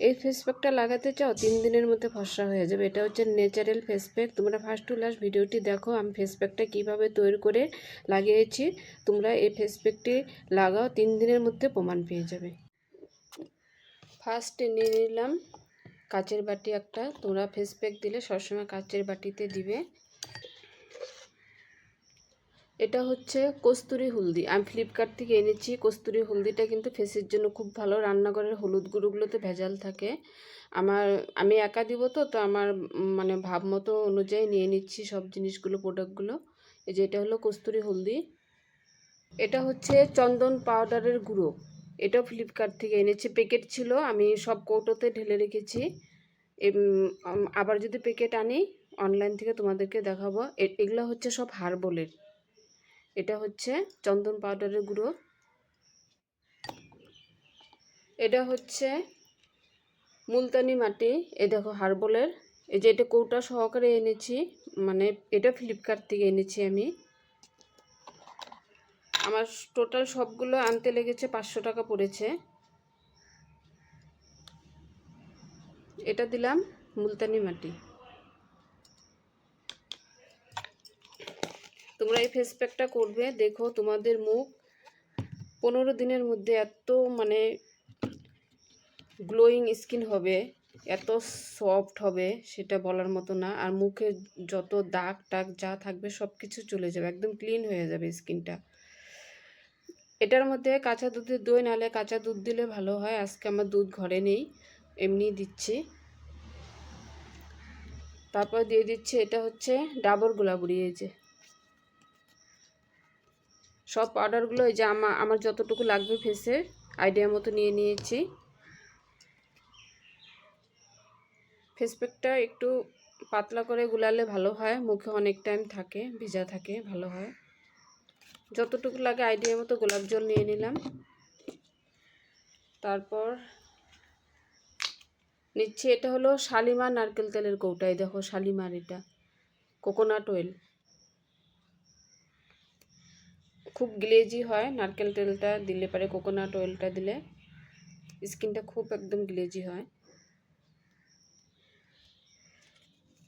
এই ফেস প্যাকটা লাগাতে চাও, তিন দিনের মধ্যে ফর্সা হয়ে যাবে। এটা হচ্ছে ন্যাচারাল ফেস প্যাক তোমরা ফার্স্ট টু লাস্ট ভিডিওটি দেখো, আমি ফেস প্যাকটা কীভাবে তৈরি করে লাগিয়েছি। তোমরা এই ফেস প্যাকটি লাগাও, তিন দিনের মধ্যে প্রমাণ পেয়ে যাবে। ফার্স্টে নিয়ে নিলাম কাচের বাটি একটা। তোমরা ফেস প্যাক দিলে সবসময় কাচের বাটিতে দিবে। এটা হচ্ছে কস্তুরি হলদি। আমি ফ্লিপকার্ট থেকে এনেছি। কস্তুরি হলদিটা কিন্তু ফেসের জন্য খুব ভালো। রান্নাঘরের হলুদ গুঁড়োগুলোতে ভেজাল থাকে। আমার, আমি একা দিব তো তো আমার মানে ভাব মতো অনুযায়ী নিয়ে নিচ্ছি সব জিনিসগুলো প্রোডাক্টগুলো এই যে এটা হলো কস্তুরি হলদি। এটা হচ্ছে চন্দন পাউডারের গুঁড়ো। এটাও ফ্লিপকার্ট থেকে এনেছি। প্যাকেট ছিল, আমি সব কৌটোতে ঢেলে রেখেছি। আবার যদি প্যাকেট আনি অনলাইন থেকে তোমাদেরকে দেখাবো। এগুলো হচ্ছে সব হার্বলের। এটা হচ্ছে চন্দন পাউডারের গুঁড়ো। এটা হচ্ছে মুলতানি মাটি এই দেখো হার্বলের। এই যে এটা কৌটা সহকারে এনেছি মানে এটা ফ্লিপকার্ট থেকে এনেছি আমি। আমার টোটাল সবগুলো আনতে লেগেছে পাঁচশো টাকা পড়েছে। এটা দিলাম মুলতানি মাটি। তোমরা এই ফেস প্যাকটা করবে, দেখো তোমাদের মুখ। পনেরো দিনের মধ্যে এত মানে গ্লোয়িং স্কিন হবে, এত সফট হবে সেটা বলার মতো না। আর মুখে যত দাগ টাগ যা থাকবে সব কিছু চলে যাবে, একদম ক্লিন হয়ে যাবে স্কিনটা এটার মধ্যে কাঁচা দুধের দই নালে কাঁচা দুধ দিলে ভালো হয়। আজকে আমার দুধ ঘরে নেই এমনি দিচ্ছি। তারপর দিয়ে দিচ্ছি, এটা হচ্ছে ডাবর গোলাপুরি এই যে। সব পাউডারগুলো এই যে আমার আমার যতটুকু লাগবে ফেসে আইডিয়া মতো নিয়ে নিয়েছি। ফেস প্যাকটা একটু পাতলা করে গুলালে ভালো হয়, মুখে অনেক টাইম থাকে, ভিজা থাকে, ভালো হয়। যতটুকু লাগে আইডিয়া মতো গোলাপ জল নিয়ে নিলাম। তারপর নিচ্ছি, এটা হলো শালিমার নারকেল তেলের কৌটাই দেখো শালিমার এটা কোকোনাট অয়েল খুব গ্লেজি হয়। নারকেল তেলটা দিলে পারে কোকোনাট অয়েলটা দিলে। স্কিনটা খুব একদম গ্লেজি হয়।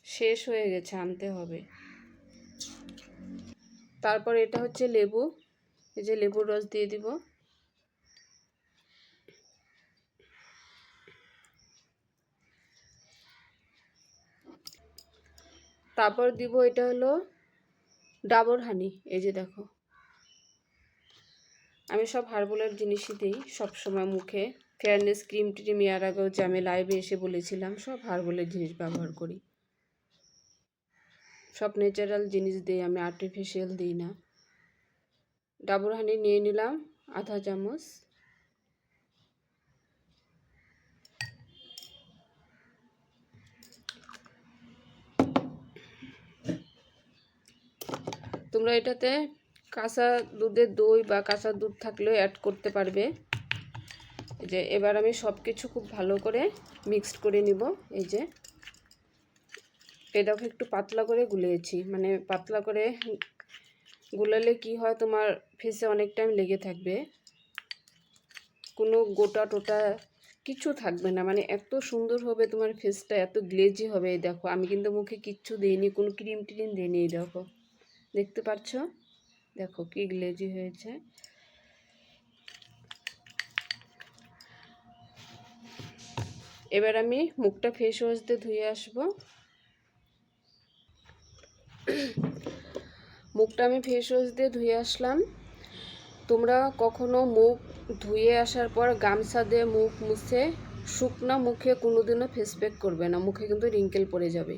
শেষ হয়ে গেছে, আনতে হবে। তারপর এটা হচ্ছে লেবু। এই যে লেবুর রস দিয়ে দিব। তারপর দিব এটা হলো ডাবর হানি। এই যে দেখো। আমি সব হার্বলের জিনিসই দিই সবসময় মুখে। ফেয়ারনেস ক্রিম ট্রিম এর আগেও যে আমি লাইভে এসে বলেছিলাম, সব হার্বলের জিনিস ব্যবহার করি। সব ন্যাচারাল জিনিস দিই, আমি আর্টিফিশিয়াল দিই না। ডাবর হানি নিয়ে নিলাম আধা চামচ। তোমরা এটাতে কাঁচা দুধের দই বা কাঁচা দুধ থাকলেও অ্যাড করতে পারবে। এই যে, এবার আমি সব কিছু খুব ভালো করে মিক্সড করে নিব। এই যে এটাকে একটু পাতলা করে গুলিয়েছি মানে পাতলা করে গুলালে কি হয়, তোমার ফেসে অনেক টাইম লেগে থাকবে। কোনো গোটা টোটা কিছু থাকবে না। মানে এত সুন্দর হবে তোমার ফেসটা এত গ্লেজি হবে। এই দেখো, আমি কিন্তু মুখে কিচ্ছু দিইনি, কোনো ক্রিম ট্রিম দিইনি, এই দেখো। দেখতে পাচ্ছ দেখো কি গ্লেজি হয়েছে। এবার আমি মুখটা ফেস ওয়াশ দিয়ে ধুয়ে আসব। মুখটা আমি ফেস ওয়াশ দিয়ে ধুয়ে আসলাম। তোমরা কখনো মুখ ধুয়ে আসার পর গামছা দিয়ে মুখ মুছে শুকনা মুখে কোনোদিনও ফেস প্যাক করবে না। মুখে কিন্তু রিঙ্কেল পড়ে যাবে।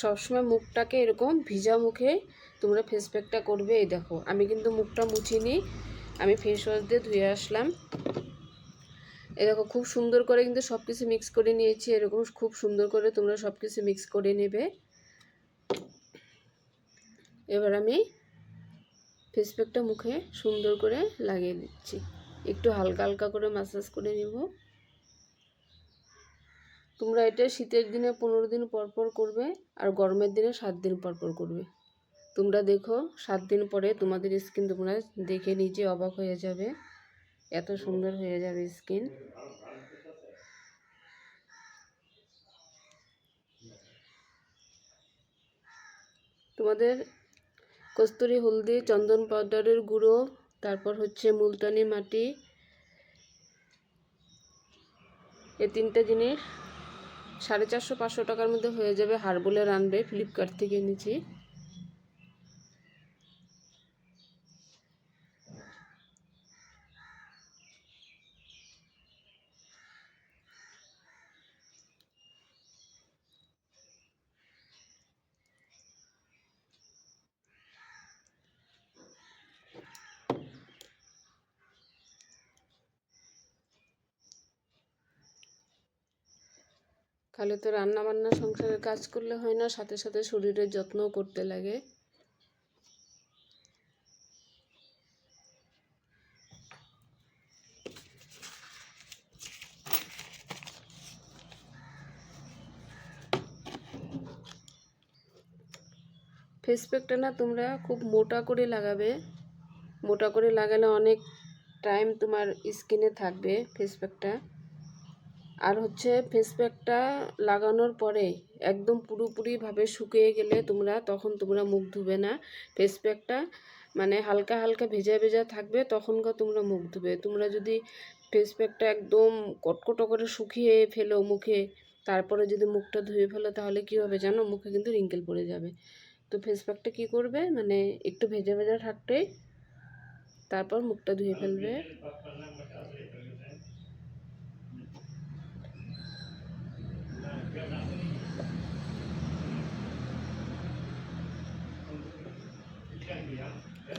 সবসময় মুখটাকে এরকম ভিজা মুখে তোমরা ফেস প্যাকটা করবে, এই দেখো। আমি কিন্তু মুখটা মুছিনি, আমি ফেস ওয়াশ দিয়ে ধুয়ে আসলাম। এই দেখো, খুব সুন্দর করে কিন্তু সব কিছু মিক্স করে নিয়েছি। এরকম খুব সুন্দর করে তোমরা সব কিছু মিক্স করে নেবে। এবার আমি ফেস প্যাকটা মুখে সুন্দর করে লাগিয়ে দিচ্ছি একটু হালকা হালকা করে মাসাজ করে নিব। তোমরা এটা শীতের দিনে পনেরো দিন পর পর করবে, আর গরমের দিনে সাত দিন পর পর করবে। তোমরা দেখো, সাত দিন পরে তোমাদের স্কিন তোমরা দেখে নিজে অবাক হয়ে যাবে। এত সুন্দর হয়ে যাবে স্কিন তোমাদের কস্তুরি হলদি, চন্দন পাউডারের গুঁড়ো, তারপর হচ্ছে মুলতানি মাটি। এ তিনটা জিনিস সাড়ে চারশো পাঁচশো টাকার মধ্যে হয়ে যাবে হারবোলে আনবে, ফ্লিপকার্ট থেকে নিচে খালি তো রান্না বান্না সংসারের কাজ করলে হয় না, সাথে সাথে শরীরের যত্নও করতে লাগে। ফেস প্যাকটা না তোমরা খুব মোটা করে লাগাবে। মোটা করে লাগালে অনেক টাইম তোমার স্কিনে থাকবে ফেস প্যাকটা আর হচ্ছে ফেস প্যাকটা লাগানোর পরে একদম পুরোপুরিভাবে শুকিয়ে গেলে তোমরা, তখন তোমরা মুখ ধুবে না। ফেস প্যাকটা মানে হালকা হালকা ভেজা ভেজা থাকবে, তখনকার তোমরা মুখ ধুবে। তোমরা যদি ফেস প্যাকটা একদম কটকটো করে শুকিয়ে ফেলো মুখে, তারপরে যদি মুখটা ধুয়ে ফেলো, তাহলে কী হবে জানো? মুখে কিন্তু রিঙ্কেল পড়ে যাবে। তো ফেস প্যাকটা কী করবে? মানে একটু ভেজা ভেজা থাকতে তারপর মুখটা ধুয়ে ফেলবে।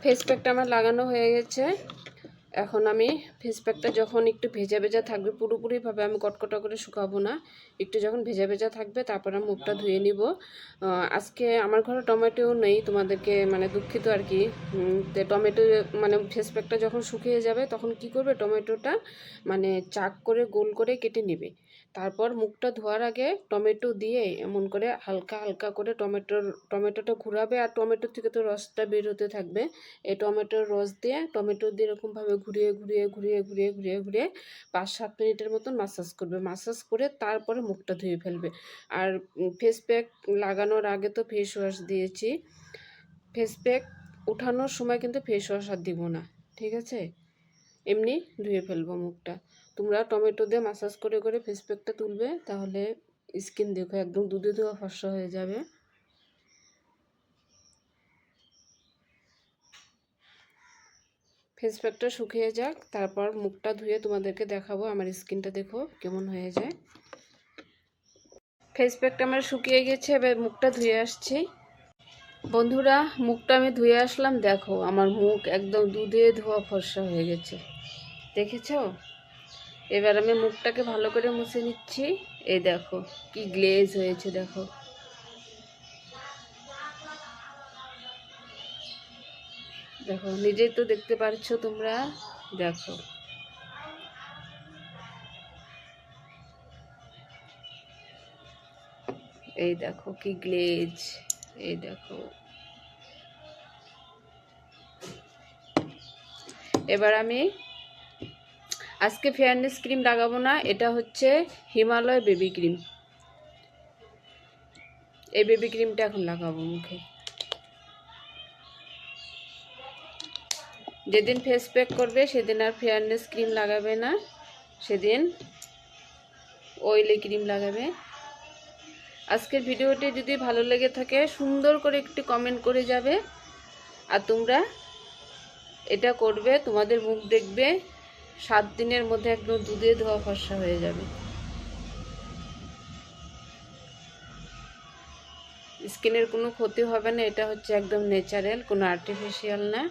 ফেস প্যাকটা আমার লাগানো হয়ে গেছে। এখন আমি ফেস প্যাকটা যখন একটু ভেজা ভেজা থাকবে, পুরোপুরিভাবে আমি কটকটা করে শুকাবো না। একটু যখন ভেজা ভেজা থাকবে, তারপর আমি মুখটা ধুয়ে নিব। আজকে আমার ঘরে টমেটো নেই, তোমাদেরকে মানে দুঃখিত আর কি। টমেটো মানে ফেস প্যাকটা যখন শুকিয়ে যাবে, তখন কি করবে? টমেটোটা মানে চাক করে গোল করে কেটে নেবে। তারপর মুখটা ধোয়ার আগে টমেটো দিয়ে এমন করে হালকা হালকা করে টমেটোর, টমেটোটা ঘুরাবে আর টমেটো থেকে তো রসটা বের হতে থাকবে। এই টমেটোর রস দিয়ে টমেটো দিয়ে এরকমভাবে ঘুরিয়ে ঘুরিয়ে ঘুরিয়ে ঘুরিয়ে ঘুরিয়ে ঘুরিয়ে পাঁচ, সাত মিনিটের মতন মাসাজ করবে। মাসাজ করে তারপরে মুখটা ধুয়ে ফেলবে। আর ফেস প্যাক লাগানোর আগে তো ফেস ওয়াশ দিয়েছি। ফেস প্যাক উঠানোর সময় কিন্তু ফেস ওয়াশ আর দিব না, ঠিক আছে? এমনি ধুয়ে ফেলব মুখটা। তোমরা টমেটো দিয়ে মাসাজ করে করে ফেস প্যাকটা তুলবে, তাহলে স্কিন দেখো একদম দুধে ধোয়া ফর্সা হয়ে যাবে। ফেস প্যাকটা শুকিয়ে যাক, তারপর মুখটা ধুয়ে তোমাদেরকে দেখাবো, আমার স্কিনটা দেখো কেমন হয়ে যায়। ফেস প্যাকটা আমার শুকিয়ে গেছে, এবার মুখটা ধুয়ে আসছি। বন্ধুরা, মুখটা আমি ধুয়ে আসলাম, দেখো আমার মুখ একদম দুধে ধোয়া ফর্সা হয়ে গেছে। দেখেছ? এবার আমি মুখটাকে ভালো করে মুছে নিচ্ছি। এই দেখো, কি গ্লেজ হয়েছে, দেখো। দেখো, নিজেই তো দেখতে পারছ তোমরা। দেখো। এই দেখো, কি গ্লেজ এই দেখো। এবার আমি আজকে ফেয়ারনেস ক্রিম লাগাবো না, এটা হচ্ছে হিমালয় বেবি ক্রিম এই বেবি ক্রিমটা এখন লাগাবো মুখে। যেদিন ফেস প্যাক করবে, সেদিন আর ফেয়ারনেস ক্রিম লাগাবে না, সেদিন অয়েলি ক্রিম লাগাবে। আজকের ভিডিওটি যদি ভালো লেগে থাকে, সুন্দর করে একটু কমেন্ট করে যাবে। আর তোমরা এটা করবে, তোমাদের মুখ দেখবে সাত দিনের মধ্যে একদম দুধে ধোয়া ফর্সা হয়ে যাবে। স্কিনের কোনো ক্ষতি হবে না, এটা হচ্ছে একদম ন্যাচারাল কোনো আর্টিফিশিয়াল না।